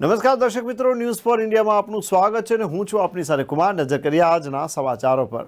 નમસ્કાર દર્શક મિત્રો ન્યૂઝ ફોર ઇન્ડિયામાં આપનું સ્વાગત છે અને હું છું આપની સાથે કુમાર. નજર કરીએ આજના સમાચારો પર.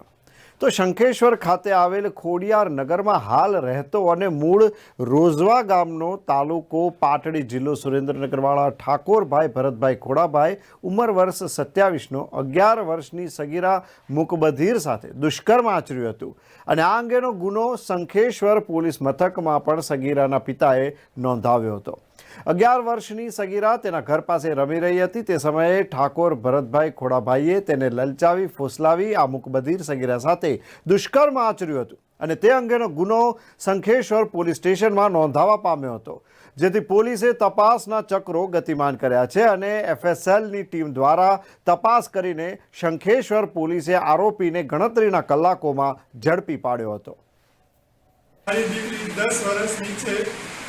તો શંખેશ્વર ખાતે આવેલ ખોડિયાર નગરમાં હાલ રહેતો અને મૂળ રોઝવા ગામનો તાલુકો પાટડી જિલ્લો સુરેન્દ્રનગરવાળા ઠાકોરભાઈ ભરતભાઈ ખોડાભાઈ, ઉંમર વર્ષ સત્યાવીસનો, અગિયાર વર્ષની સગીરા મુકબધીર સાથે દુષ્કર્મ આચર્યું હતું. અને આ અંગેનો ગુનો શંખેશ્વર પોલીસ મથકમાં પણ સગીરાના પિતાએ નોંધાવ્યો હતો. અગિયાર વર્ષની સગીરા તેના ઘર પાસે રમી રહી હતી. તે સમયે ઠાકોર ભરતભાઈ ખોડાભાઈએ તેને લલચાવી, ફોસલાવી, આ મુકબધીર સગીરા સાથે દુષ્કર્મ આચર્યું હતું અને તે અંગેનો ગુનો શંખેશ્વર પોલીસ સ્ટેશનમાં નોંધાવા પામ્યો હતો, જેથી પોલીસે તપાસના ચક્રો ગતિમાન કર્યા છે અને એફએસએલની ટીમ દ્વારા તપાસ કરીને શંખેશ્વર પોલીસે આરોપીને ગણતરીના કલાકોમાં ઝડપી પાડ્યો હતો. મારી દીકરી દસ વર્ષની છે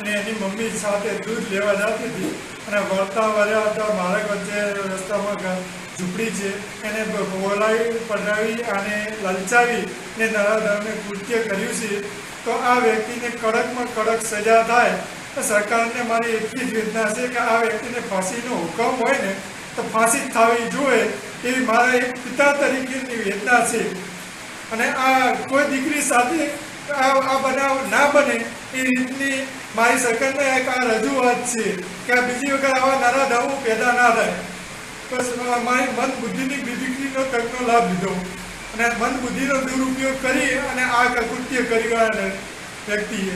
અને એની મમ્મી સાથે દૂધ લેવા જતી હતી. અને વળતા વર્યા હતા મારા વચ્ચે રસ્તામાં ઝૂંપડી છે. એને બોલાવી પડાવી અને લલચાવી ને નરાધમને કૃત્ય કર્યું છે. તો આ વ્યક્તિને કડકમાં કડક સજા થાય. તો સરકારને મારી એટલી જ વેદના છે કે આ વ્યક્તિને ફાંસીનો હુકમ હોય ને, તો ફાંસી થવી જોઈએ એવી મારા એક પિતા તરીકેની વેદના છે. અને આ કોઈ દીકરી સાથે આ બનાવ ના બને, એ રીતની મારી સરકારને એક આ રજૂઆત છે કે બીજી વખત આવા નાના ધાવું પેદા ના થાય. બસ મારી મન બુદ્ધિની બીજીનો તકનો લાભ લીધો. અને મન બુદ્ધિનો દુરુપયોગ કરી અને આ કૃત્ય કર્યું આ વ્યક્તિએ.